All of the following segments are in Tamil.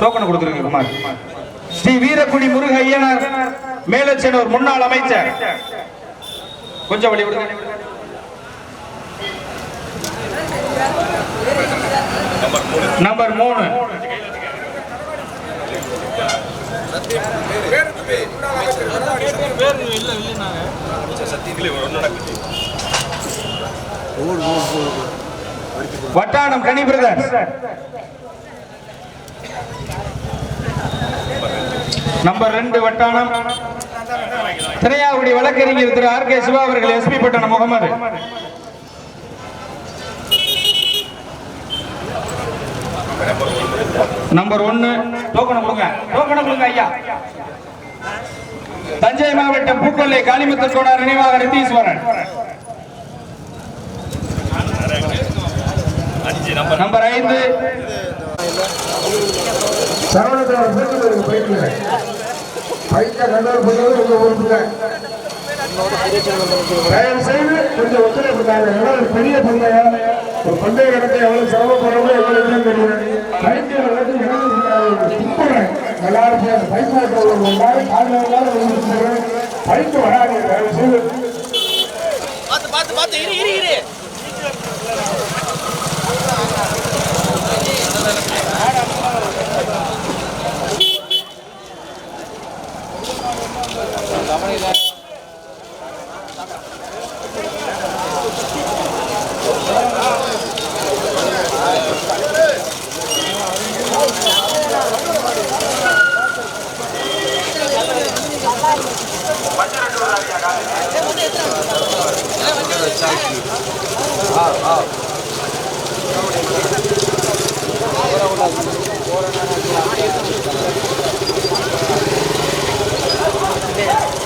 டோக்கன் கொடுத்துருங்க குமார்? ஸ்ரீ வீரக்குடி முருக ஐயனார் மேலச்சனூர் முன்னாள் அமைச்சர். கொஞ்சம் வழி விடுங்க. நம்பர் மூணு. வட்டானம் கனி பிரதர் நம்பர் ரெண்டு வட்டானம். திரையாவுடி வழக்கறிஞர் திரு ஆர் கே சிவா அவர்கள் எஸ்பி பட்டணம் முகமது. நம்பர் ஒன்னு டோக்கனை கொடுங்க. டோக்கனை கொடுங்க ஐயா. தஞ்சை மாவட்டம் பூக்கொல்லை காளிமுத்து சோழர் நினைவாக ரித்தீஸ்வரன் நம்பர் ஐந்து சரவணத்தில் பேருந்து இருக்கு பைக்கில் பைக்கை கண்ட்ரோல் பண்ணுறது உங்க பொறுப்புங்க தயவு செய்து கொஞ்சம் ஒத்துழைப்பு தாங்க ஏன்னா ஒரு பெரிய ஒரு பந்தய எவ்வளவு சிரமப்படுறோமோ எவ்வளவு தெரியும் பைக்கில் இறந்து துப்புறேன் பைக் காலையில் பைக்கு தயவு செய்து பார்த்து பார்த்து இரு இரு. Yeah.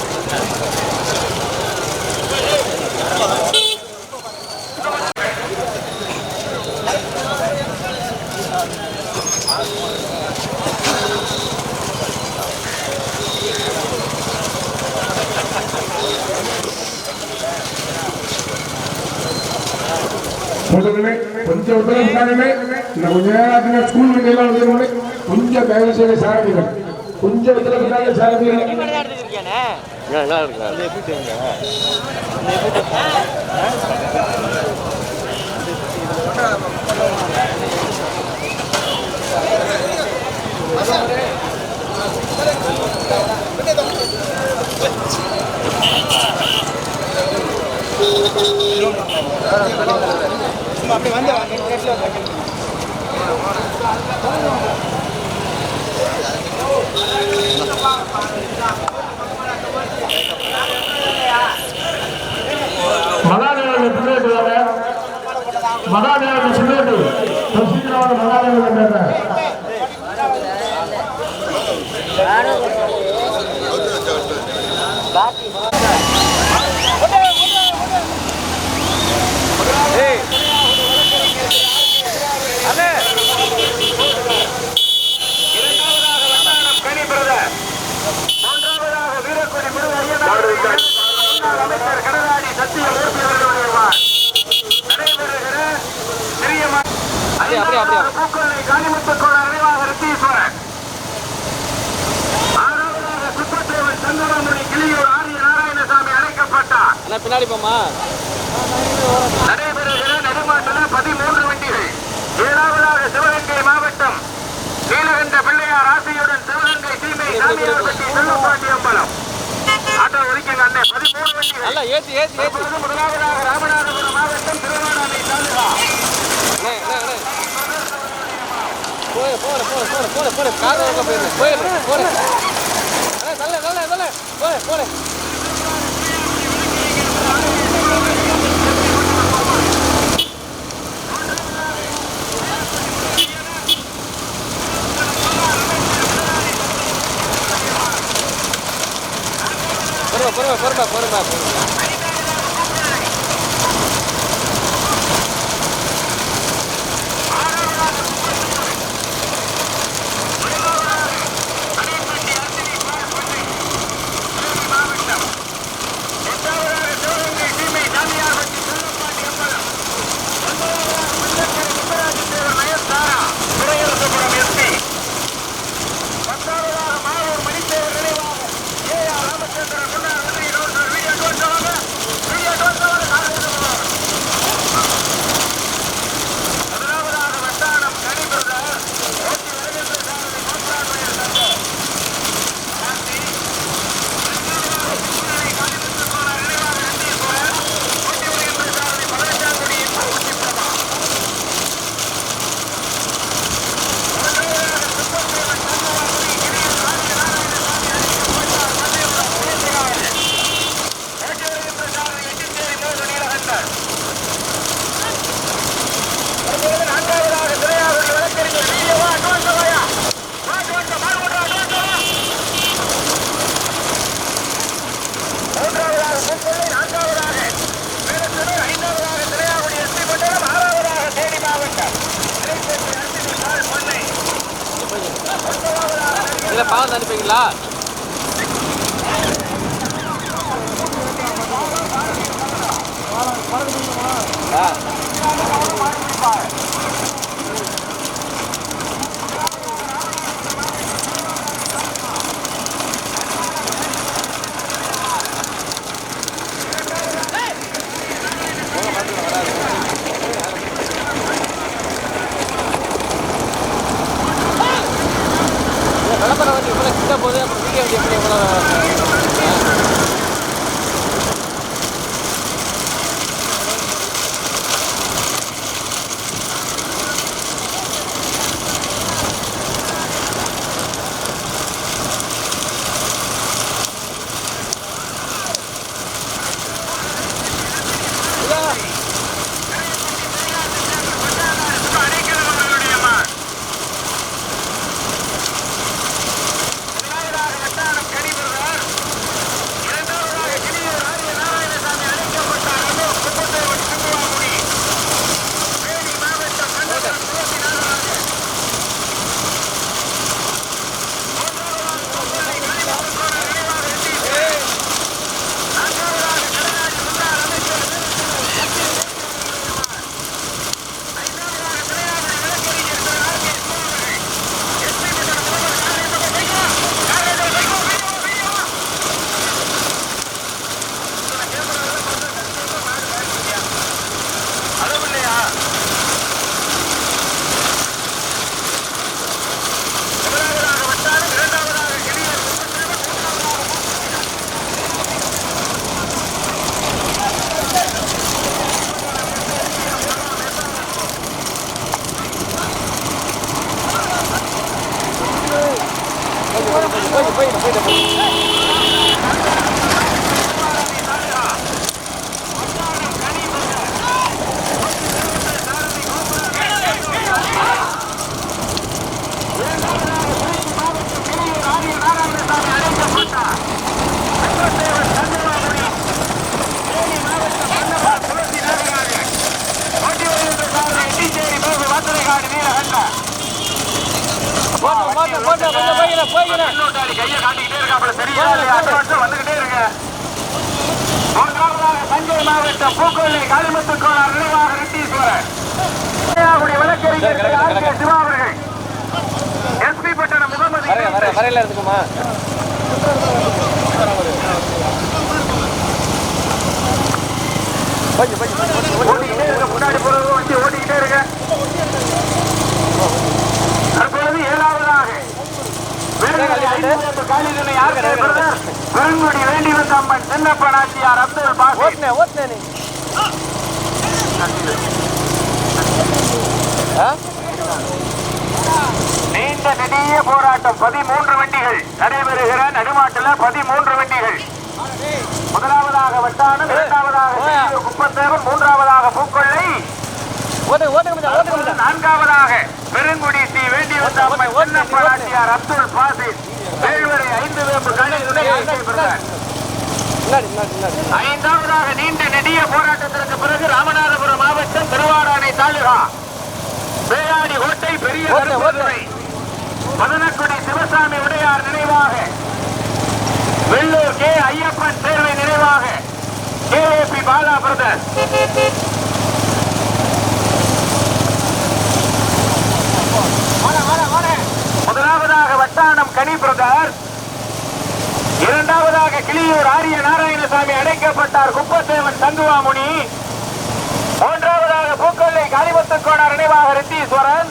ಮೊದಲನೇ ಪಂಚವರ್ಧನ ಪ್ರಾಣಿನೇ ನಾವು ನ್ಯಾಯಾಲಯದ ಸ್ಕೂಲ್ ಎಲ್ಲ ಒಂದೇ ಕೊಂಚ ದಯವಿಸೇವೆ ಸಾರಥಿಗಳು ಕೊಂಚ ಉತ್ತರ ಸಾರಥಿಗಳು வண்டியெல்லாம் வந்துருவோம் கொஞ்சம் தயவு செய்து சாரதிகள் கொஞ்சம் உத்தரவு தாங்க சாரதிகள் மகாதேவன் மகாதேவன் சொல்லிட்டு சீக்கிரமான மகாதேவன் அண்ணா பின்னாடி போமா நடைபெறுகிற நெடுமாட்டில் பதிமூன்று வண்டிகள். ஏழாவதாக சிவகங்கை மாவட்டம். நீலகண்ட பிள்ளையார் ஆசையுடன் சிவகங்கை தீமை சாமியார்பட்டி செல்லப்பாண்டி அம்பலம். ஆட்டோ ஒதுக்கிங்க அண்ணே பதிமூணு வண்டிகள். நல்லா ஏத்தி ஏத்தி ஏத்தி. முதலாவதாக ராமநாதபுரம் மாவட்டம் திருவண்ணாமலை தாலுகா போய் போற போற போற போற போற காதை வைக்க போயிரு. போயிரு போற நல்ல நல்ல நல்ல போற போற ફરવા ફરવા ફરવા ફરવા போய்கிறேன் கையை காட்டிக்கிட்டே இருக்காப்புல சரியா? இல்லையா? அட்வான்ஸ் வந்துகிட்டே இருங்க. தஞ்சை மாவட்டம் பூக்கொல்லி காளிமுத்து கோளார் நினைவாக ரெட்டீஸ்வரர். வழக்கறிஞர் ஆர் கே சிவா அவர்கள். எஸ்பி பட்டணம் முகமது வர வர வரையில இருக்குமா? ஓட்டிக்கிட்டே இருக்க முன்னாடி போறது வண்டி ஓட்டிக்கிட்டே இருக்க தற்பொழுது ஏழாவதாக வேலுமணி ஐம்பது காலிதனை ஆர் கே பிரதர் பெருங்குடி வேண்டி வந்த அம்மன் சின்னப்ப நாச்சியார் அப்துல் ஓட்டுனே ஆ? நீண்ட நெடிய போராட்டம் பதிமூன்று வண்டிகள் நடைபெறுகிற நடுமாட்டில் பதிமூன்று வண்டிகள். முதலாவதாக வட்டானம் இரண்டாவதாக குப்பத்தேவன் மூன்றாவதாக பூக்கொள்ளை ஓட்டுங்க ஓட்டுங்க மச்சான் ஓட்டுங்க மச்சான் நான்காவதாக பெருங்குடி சி வேண்டி வந்த அம்மை சின்னப்ப நாச்சியார் அப்துல் பாசித் வேல்வரை ஐந்து வேம்பு முன்னாடி ஐந்தாவதாக நீண்ட நெடிய போராட்டத்திற்கு பிறகு ராமநாதபுரம் மாவட்டம் திருவாடானை தாலுகா. பேயாடி கோட்டை பெரிய மதனக்குடி சிவசாமி உடையார் நினைவாக. வெள்ளூர் கே ஐயப்பன் தேர்வை நினைவாக. KAP Bala brother. முதலாவதாக வட்டானம் கனி பிரதர். இரண்டாவதாக கிளியூர் ஆரிய நாராயணசாமி அடைக்கப்பட்டார் குப்பத்தேவன் தங்குவாமுனி மூன்றாவதாக பூக்கொல்லை காளிமுத்துக்கோணார் நினைவாக ரித்தீஸ்வரன்.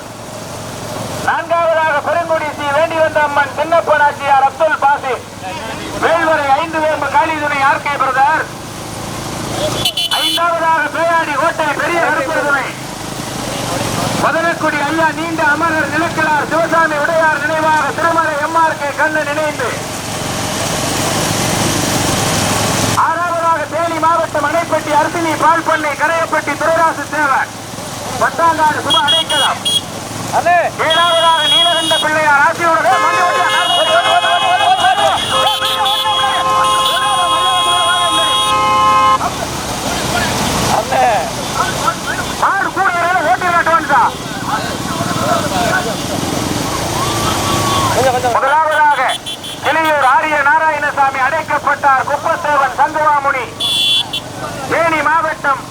நான்காவதாக பெருங்குடி ஸ்ரீ வேண்டி வந்த அம்மன் சின்னப்ப நாச்சியார் அப்துல் பாசி வேல்வரை ஐந்து வேம்பு காளிதுணை ஆர் கே பிரதர். ஐந்தாவதாக பேயாடி கோட்டை பெரிய கருப்பதுரை மதனக்குடி ஐயா நீண்ட அமரர் நிலக்கலார் சிவசாமி உடையார் நினைவாக திருமலை எம்ஆர் கே கண்ணன் நினைந்து. ஆறாவதாக தேனி மாவட்டம் அணைப்பட்டி அரிசினி பால் பண்ணை கரையப்பட்டி துரைராசு தேவர் பத்தாங்காடு சுப அடைக்கலாம். ஏழாவதாக நீலகண்ட பிள்ளையார் ஆட்சியோட மண்டி ஓட்டியா, நாலு ஓட்டு, ஓட்டு, ஓட்டு, ஓட்டு, ஓட்டு, ஓட்டு, ஓட்டு. அண்ணே மாடு கூட வரையில ஓட்டிடுற அட்வான்ஸா கொஞ்சம் கொஞ்சம் முதலாவதாக நாராயணசாமி அடைக்கப்பட்டார் சங்குவாமுனி தேனி மாவட்டம்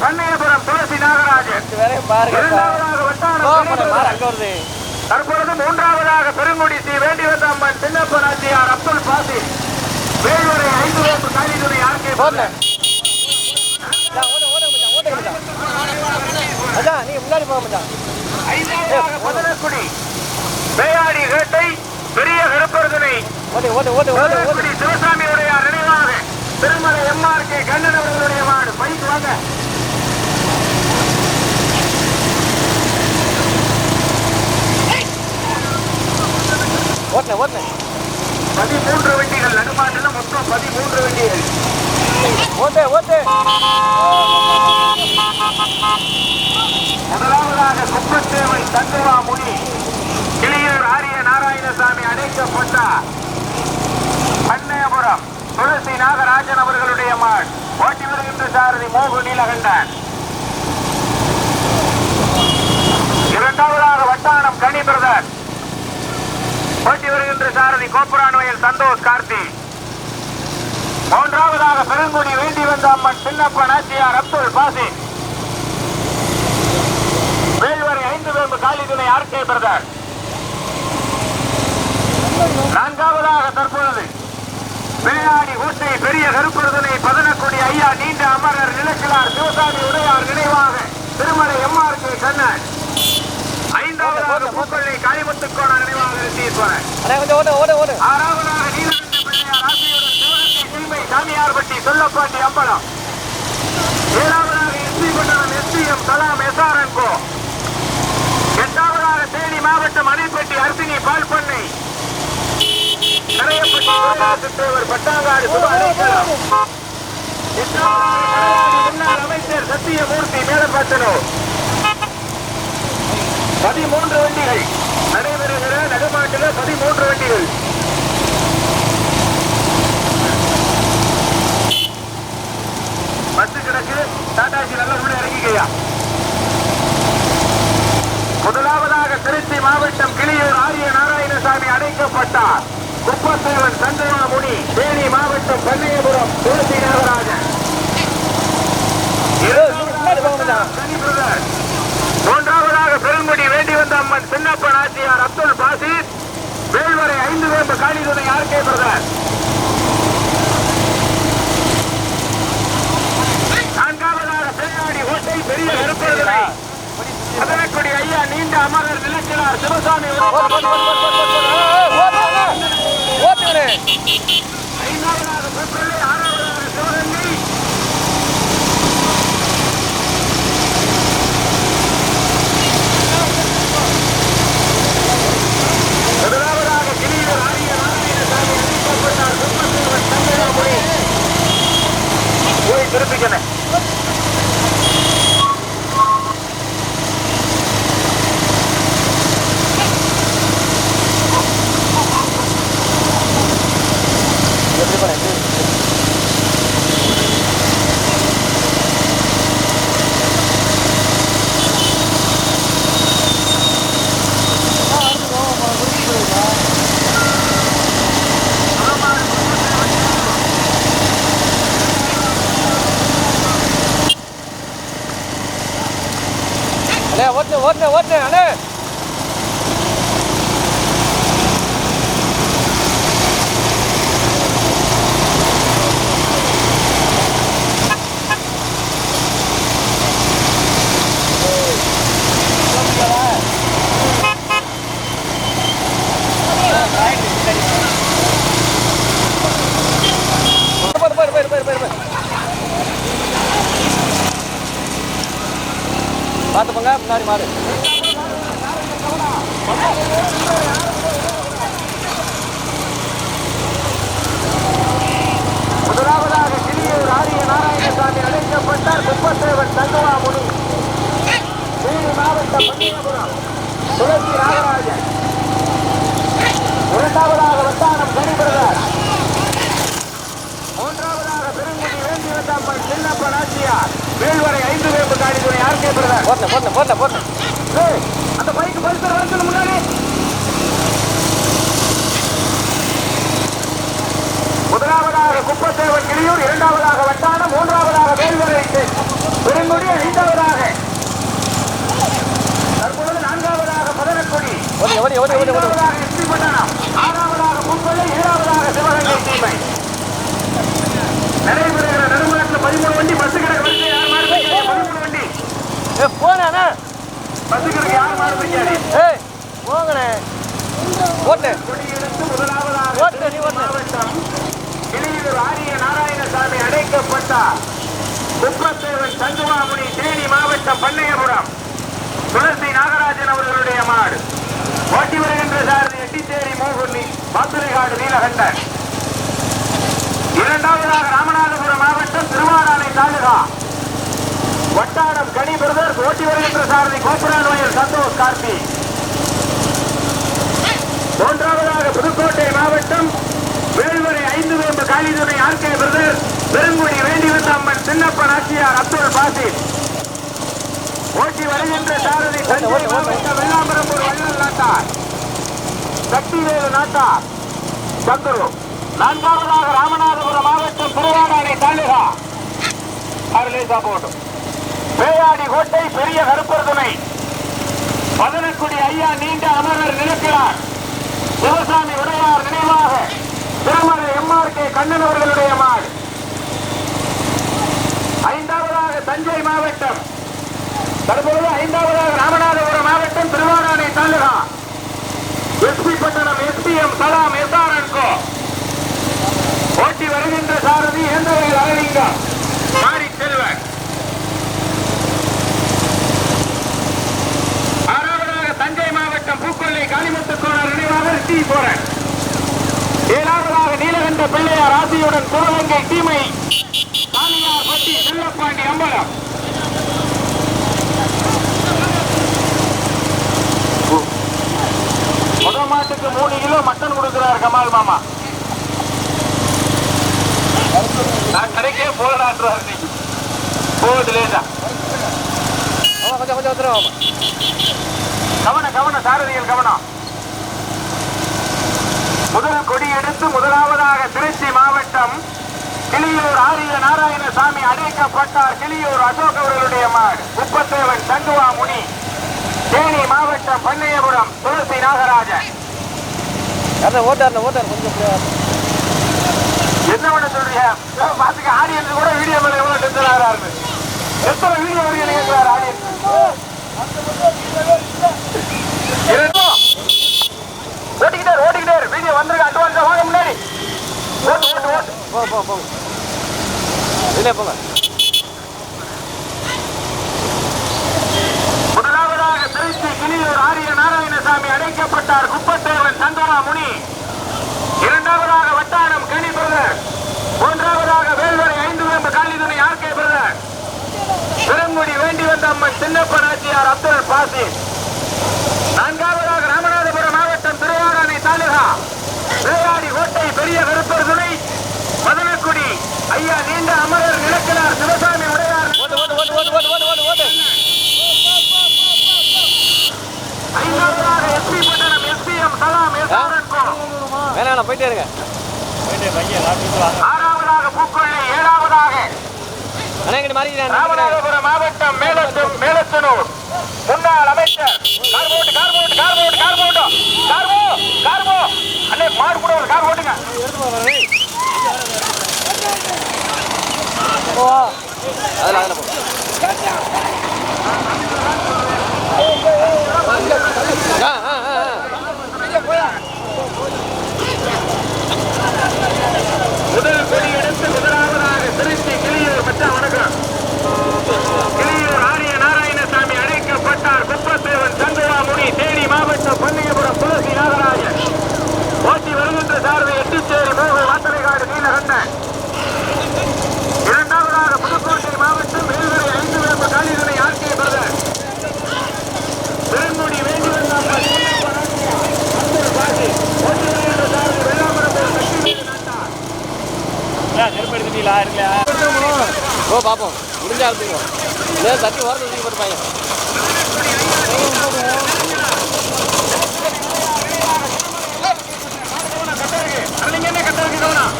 பண்ணையபுரம் துளசி நாகராஜன். தற்பொழுது மூன்றாவதாக பெருங்குடி ஸ்ரீ வேண்டிவந்தம்மன் சின்னப்ப நாச்சியார் அப்துல் பாசி. வேலூரை ஐந்து வேப்பு காலிதுரை ஆர்கே அதான் நீங்க முன்னாடி போக மச்சான். ஐந்தாவதாக முதலக்குடி பேயாடி வேட்டை பெரிய கருப்பர்தனை ஓடு திருமலை எம்ஆர் கே கண்ணன் அவர்களுடைய மாடு. பைக் வாங்க. ஓட்டல ஓட்டல பதிமூன்று வண்டிகள் நடுமாட்டில் மொத்தம் பதிமூன்று வண்டிகள். ஓட்டு ஓட்டு. முதலாவதாக குப்பத்தேவன் தங்குவா முனி கிளியூர் ஆரிய நாராயணசாமி அடைக்கப்பட்டார் பண்ணையபுரம். துளசி நாகராஜன் அவர்களுடைய மாள் ஓட்டி வருகின்ற சாரதி மோகு நீலகண்டன். இரண்டாவதாக வட்டானம் கனி பிரதர். ஓட்டி வருகின்ற சாரதி கோப்புரான்வயல் சந்தோஷ் கார்த்தி. மூன்றாவதாக பெருங்குடி வேண்டி வந்த அம்மன் சின்னப்ப நாச்சியார் அப்துல் பாசி. வேல்வரை ஐந்து வேம்பு காலிதுனை ஆர்கே பிரதர். நான்காவதாக தற்பொழுது வேளாடி ஊட்டை பெரிய கருப்பொருதனை பதனக்குடி ஐயா நீண்ட அமரர் நிலக்கிலார் சிவசாமி உடையார் நினைவாக திருமலை எம்ஆர் கே கண்ணன். ஐந்தாவதாக பூக்கொள்ளை காளிமுத்துக்கோண நினைவாக ஓடு ஆறாவதாக நீலகண்ட பிள்ளையார் ஆசையுடன் சிவகங்கை சிறுமை சாமியார்பட்டி சொல்லப்பாண்டி அம்பலம். ஏழாவதாக எஸ்பி மண்டலம் எஸ்பிஎம் கலாம் எஸ்ஆர்என் கோ. எட்டாவதாக தேனி மாவட்டம் அணைப்பட்டி அர்த்தினி பால் பண்ணை கரையப்பட்டி தேவர் பட்டாங்காடு சுபாஷம் எட்டாவதாக கரையாடி முன்னாள் அமைச்சர் சத்தியமூர்த்தி மேலப்பட்டனூர் பதிமூன்று வண்டிகள். நடைபெறுகிற நடுமாட்டில் பதிமூன்று வண்டிகள். பஸ் கிடக்கு. டாடாஜி நல்ல உள்ள இறங்கிக்கையா? முதலாவதாக திருச்சி மாவட்டம் கிளியூர் ஆரிய நாராயணசாமி அடைக்கப்பட்டார். குப்பத்தேவன் சந்தனமுனி தேனி மாவட்டம் பண்ணையபுரம் துளசி நாகராஜன் சனி பிரதர். மூன்றாவதாக பெருங்குடி வேண்டி வந்த அம்மன் சின்னப்ப நாச்சியார் அப்துல் பாசித் வேல்வரை ஐந்து வேம்பு காளிதுனை ஆர்கே பிரதர் நான்காவதாக பேயாடி ஓட்டை பெரிய கருப்பர்களை அதனக்குடி ஐயா நீண்ட அமரர் நிலக்கிழார் சிவசாமி ஓடு ஓடு ஓடு ஓடு ஓடு ஓடு ஓடு ஓட்டுங்கண்ணே ஐந்தாவதாக புத்தளை ஆறாவதாக சிவகங்கை முதலாவதாக கிளியூர் ஆரிய நாராயணசாமி அழைக்கப்பட்டார் சுப்பத்தேவன் தங்கராமுடி போய் திருப்பிக்கணும் எப்படி போனேன் அண்ணே ஓட்டு ஓட்டு அந்த பைக்கு பரிசு வரச்சு முதலாவதாக குப்பத்தேவன் கிளியூர் இரண்டாவதாக வட்டானம் மூன்றாவதாக வேல்வரை பெருங்குடி ஐந்தாவதாக தற்பொழுது நான்காவதாக பதனக்குடி ஐந்தாவதாக எஸ்பி ஆறாவதாக மும்பை ஏழாவதாக சிவகங்கை தீமை. நடைபெறுகிற நடுமாட்டில் பதிமூணு வண்டி பஸ்ஸு கிடக்கு ஏ போனே பஸ் கிடக்கு யார் மாறு வைக்காது ஏய் போங்கண்ணே. ஓட்டு. ஓட்டு நீ ஓட்டு. கிளியூர் ஆரிய நாராயணசாமி அடைக்கப்பட்டார் குப்பத்தேவன் சங்குவாமுனி தேனி மாவட்டம் பண்ணையபுரம். துளசி நாகராஜன் அவர்களுடைய மாடு. ஓட்டி வருகின்ற சாரதி எட்டிச்சேரி மூகுன்னி பாத்துரைகாடு நீலகண்டன். இரண்டாவதாக ராமநாதபுரம் மாவட்டம் திருவாரானை தாலுகா. வட்டாரம் கனி பிரதர்ஸ் ஓட்டி வருகின்ற சாரதி கோபுரான்வயல் சந்தோஷ் கார்த்தி. மூன்றாவதாக புதுக்கோட்டை மாவட்டம் வேல்வரை ஐந்து வேம்பு காளிதுணை ஆர்கே பிரதர் பெருங்குடி வேண்டிவந்த அம்மன் சின்னப்ப நாச்சியார் அப்துல் பாசில் ஓட்டி வருகின்ற சாரதி தஞ்சை மாவட்டம் வெள்ளாம்பரம்பூர் வள்ளல் நாட்டார். சக்திவேலு நாட்டார். சந்துரு. நான்காவதாக ராமநாதபுரம் மாவட்டம் திருவாடானை தாலுகா. அருளேசா போட்டும் வேளாடி கோட்டை பெரிய கருப்பர் துணை ஐயா நீண்ட அமரர் நினைக்கிறார். சிவசாமி உடையார் நினைவாக திருமதி எம்ஆர் கே கண்ணன் அவர்களுடைய மாடு ஐந்தாவதாக தஞ்சை மாவட்டம். தற்பொழுது ஐந்தாவதாக ராமநாதபுரம் மாவட்டம் திருவாரானை taluka. SP Pattinam SPM Salam SRN கோ ஓட்டி வருகின்ற சாரதி ஏந்தவையில் அழலிங்கம் மாரி செல்வன் ஆறாவதாக தஞ்சை மாவட்டம் பூக்கொல்லை காளிமுத்து கோணர் நினைவாக டி போரன் ஏழாவதாக நீலகண்ட பிள்ளையார் ஆசியுடன் குரவங்கை டீமை காளியார் பட்டி செல்லப்பாண்டி அம்பலம். முதல் மாட்டுக்கு மூணு கிலோ மட்டன் கொடுக்கிறார் கமால் மாமா. நான் கடைக்கே போகலான்றார் இன்னைக்கு போகுது லேசா. கொஞ்சம் கொஞ்சம் வந்துடும் கவனம் கவனம் சாரதிகள் கவனம். முதல் கொடி எடுத்து முதலாவதாக திருச்சி மாவட்டம் கிளியூர் ஆரிய நாராயணசாமி அடைக்கப்பட்டார். கிளியூர் அசோக் அவர்களுடைய மாடு குப்பத்தேவன் தங்குவா முனி தேனி மாவட்டம் பண்ணையபுரம் துளசி நாகராஜன். என்ன பண்ண சொல்றீங்க? பாத்துக்க ஆடியன்ஸ் கூட வீடியோ மேல எவ்வளவு டென்ஷன் ஆகிறாரு எத்தனை வீடியோ கேட்கிறார் ஆடியன்ஸ்? ஓட்டிக்கிட்டே ஓட்டிக்கிட்டே. வீடியோ வந்திருக்கு அட்வான்ஸா வாங்க முன்னாடி. ஓட்டு ஓட்டு ஓட்டு. போ போ போ. இல்லையே போங்க. முதலாவதாக திருச்சி கிளியூர் ஆரிய நாராயணசாமி அடைக்கப்பட்டார் குப்பத்தேவன் சந்தனா முனி இரண்டாவதாக வட்டாரம் கனி பிரதர். மூன்றாவதாக வேல்வரை ஐந்து வேம்பு காளிதுணை ஆர்கே பிரதர். பெருங்குடி வேண்டி வந்த அம்மன் சின்னப்ப நாச்சியார் அப்துல் பாசி நான்காவதாக ராமநாதபுரம் மாவட்டம் திருவாரணை தாலுகா. வேளாடி கோட்டை பெரிய கருப்பர் துணை. மதனக்குடி ஐயா நீண்ட அமரர் நிலக்கினார் சிவசாமி உடையார். ஐந்தாவதாக எஸ்பி பட்டணம் எஸ்பிஎம் சலாம் வேணாம் போயிட்டே இருங்க. ஆறாவதாக பூக்கொள்ளி ஏழாவதாக ராமநாதபுரம் மாவட்டம் மேலத்தூர் மேலத்தனூர். முன்னாள் அமைச்சர் கார் போ அண்ணே மாடு கூட ஒரு கார் போட்டுங்க அதில் அதில் போ ஆ ஆ ஆ ஆ. முதல் கொடி எடுத்து முதலாவதாக திருச்சி கிளியூர் மச்சா வணக்கம் கிளியூர் ஆரிய நாராயணசாமி அழைக்கப்பட்டார் குப்பத்தேவன் சங்குவா முனி தேனி மாவட்டம் பன்னியபுரம் துளசி நாகராஜன் ஓட்டி வருகின்ற சாரதி எட்டுச்சேரி மோகல் வாத்தலைகாடு நீலகண்டன் இரண்டாவதாக புதுக்கோட்டை மாவட்டம் வேல்வரை ஐந்து வேம்பு காளிதுணை ஆர்கே பிரதர் பெருங்குடி வேண்டி வந்த அம்மன் சின்னப்ப நாச்சியார், அப்துல் பாசி. ஓட்டி வருகின்ற சாரதி வெள்ளாமரப்பூர் சக்திவேலு நாட்டார். ஓ பார்ப்போம் முடிஞ்சா அழுத்துக்குவோம் இல்லை தட்டி ஓரத்தில் தூக்கி போட்டு பையன் அரளிங்க என்ன கட்டளைக்கு கவனம்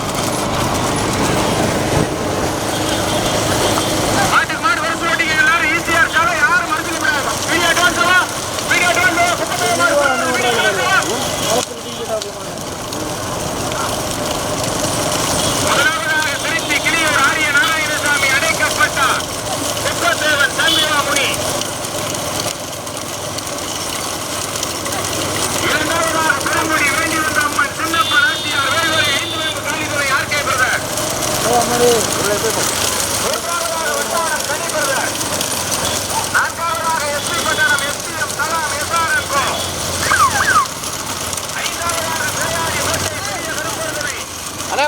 மாட்டுக்கு மாடு வரிசை ஓட்டிக்கல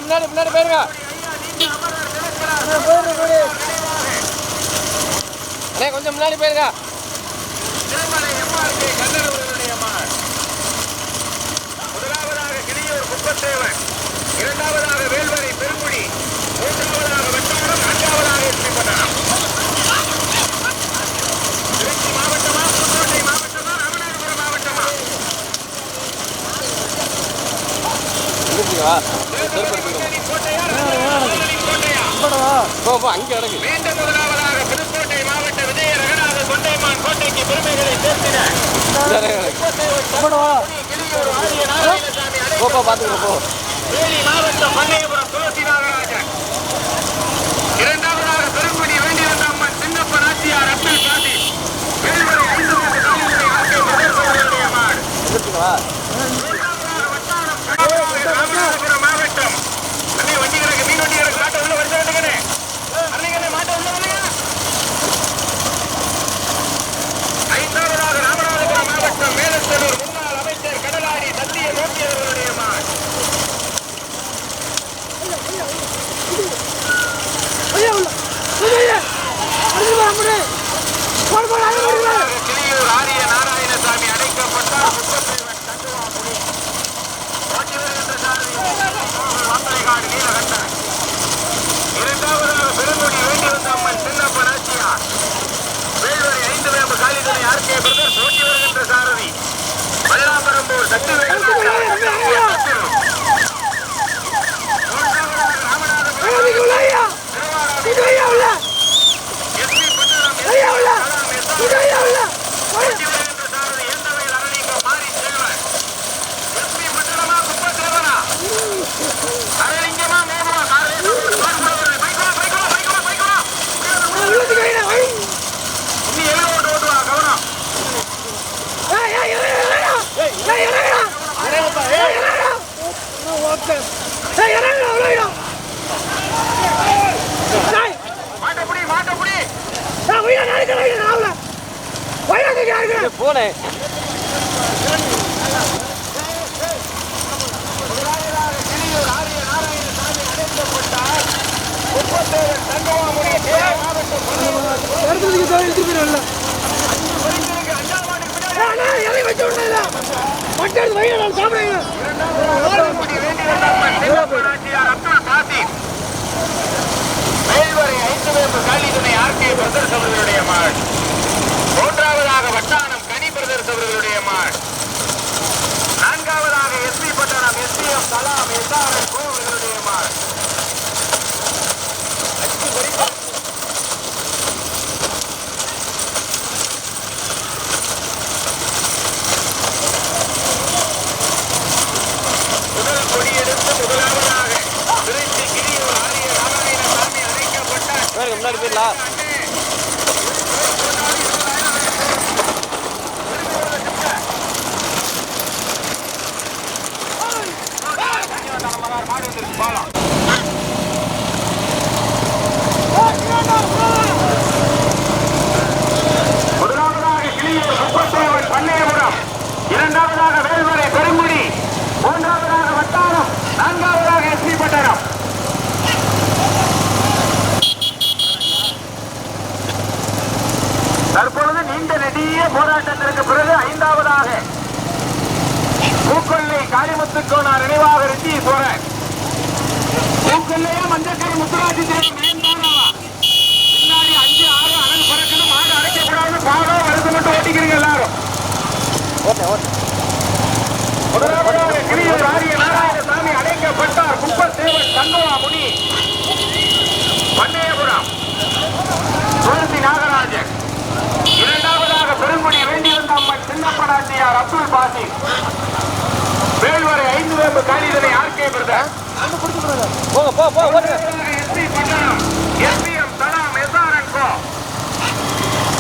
முன்னாடி முன்னாடி போயிருங்க அண்ணே கொஞ்சம் முன்னாடி போயிருங்க திருமலை எம்ஆர்கே கண்ணன் அவர்களுடைய மகன் முதலாவதாக கிளியூர் குப்பத்தேவன் இரண்டாவதாக வேல்வரை பெருங்குடி மூன்றாவதாக வெட்டாரம் நான்காவதாக எஸ்பி பட்டணம் திருச்சி மாவட்டமா புதுக்கோட்டை மாவட்டமா ராமநாதபுரம் மாவட்டமா இருக்குங்களா திருநெல்வேலி கோட்டையா ராமநாதபுரம் கோட்டையா போ போ அங்கே மீண்டும் முதலாவதாக புதுக்கோட்டை மாவட்ட விஜய ரகநாத கொண்டைமான் கோட்டைக்கு பெருமைகளை போ தேனி மாவட்டம் பண்ணையபுரம் துளசி நாகராஜன். இரண்டாவதாக பெருங்குடி வேண்டியிருந்த அம்மன் சின்னப்ப நாச்சியார் அப்துல் காதி வேல்வரை ஐந்து மூன்று தலைமுறை ஆட்சி முதல்வர்களுடைய மாடு. காளிமுத்து கோனார் நினைவாக போறேன். பூக்கொல்லையா மஞ்சக்கரை முத்துராஜி பின்னாடி அஞ்சு ஆறு அனல் பறக்கணும் மாடு அடைக்கக்கூடாது பாடம் வருது மட்டும் ஓட்டிக்கிறீங்க எல்லாரும். முதலாவதாக கிளியூர் ஆரிய நாராயணசாமி அடைக்கப்பட்டார். கும்பத்தேவன் தங்கவா முனி பண்ணையபுரம் துளசி நாகராஜன். இரண்டாவதாக பெருங்குடி வேண்டியிருந்த அம்மன் சின்னப்பனாட்டியார் அப்துல் பாசி வேல்வரை ஐந்து வேம்பு காலிதனை ஆர்கே பிரதர்? போங்க போ போ ஓடுங்க எஸ்பி பட்டணம் எஸ்பிஎம் தலாம் எஸ்ஆர்என் கோ.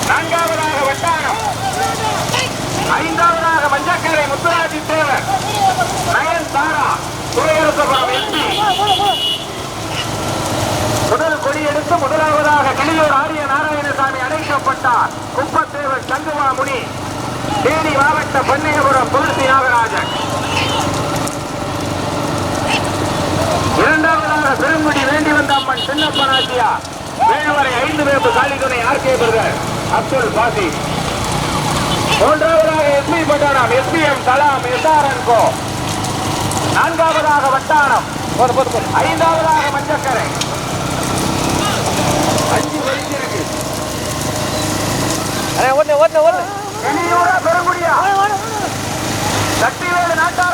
நான்காவதாக வட்டாரம். ஐந்தாவதாக மஞ்சக்கரை முத்துராஜி தேவர். நயன் தாரா துறையரசபுரம் எஸ்பி முதல் கொடியெடுத்து முதலாவதாக கிளியூர் ஆரிய நாராயணசாமி அழைக்கப்பட்டார் குப்பத்தேவர் சங்குவா முனி தேனி மாவட்ட பொன்னியபுரம் துளசி நாகராஜன். இரண்டாவதாக பெருங்குடி வேண்டி வந்த அம்மன் சின்னப்பன் ஆசியா வேலுவரை ஐந்து வேம்பு காலிதுணை ஆர்கே பிரதர் அப்துல் பாசி. மூன்றாவதாக SP Pattanam SPM Kalam SRN co. நான்காவதாக வட்டானம் ஐந்தாவதாக மஞ்சக்கரை அஞ்சு வரிச்சிருக்கு ஒன்னு ஒன்னு ஒன்னு பெருங்குடியா. சக்திவேலு நாட்டார்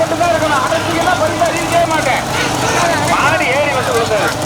மட்டும்தான் இருக்கணும். அடைச்சிங்கன்னா பரிசா அறிவிக்கவே மாட்டேன். மாடி ஏறி வந்து விழுந்தது.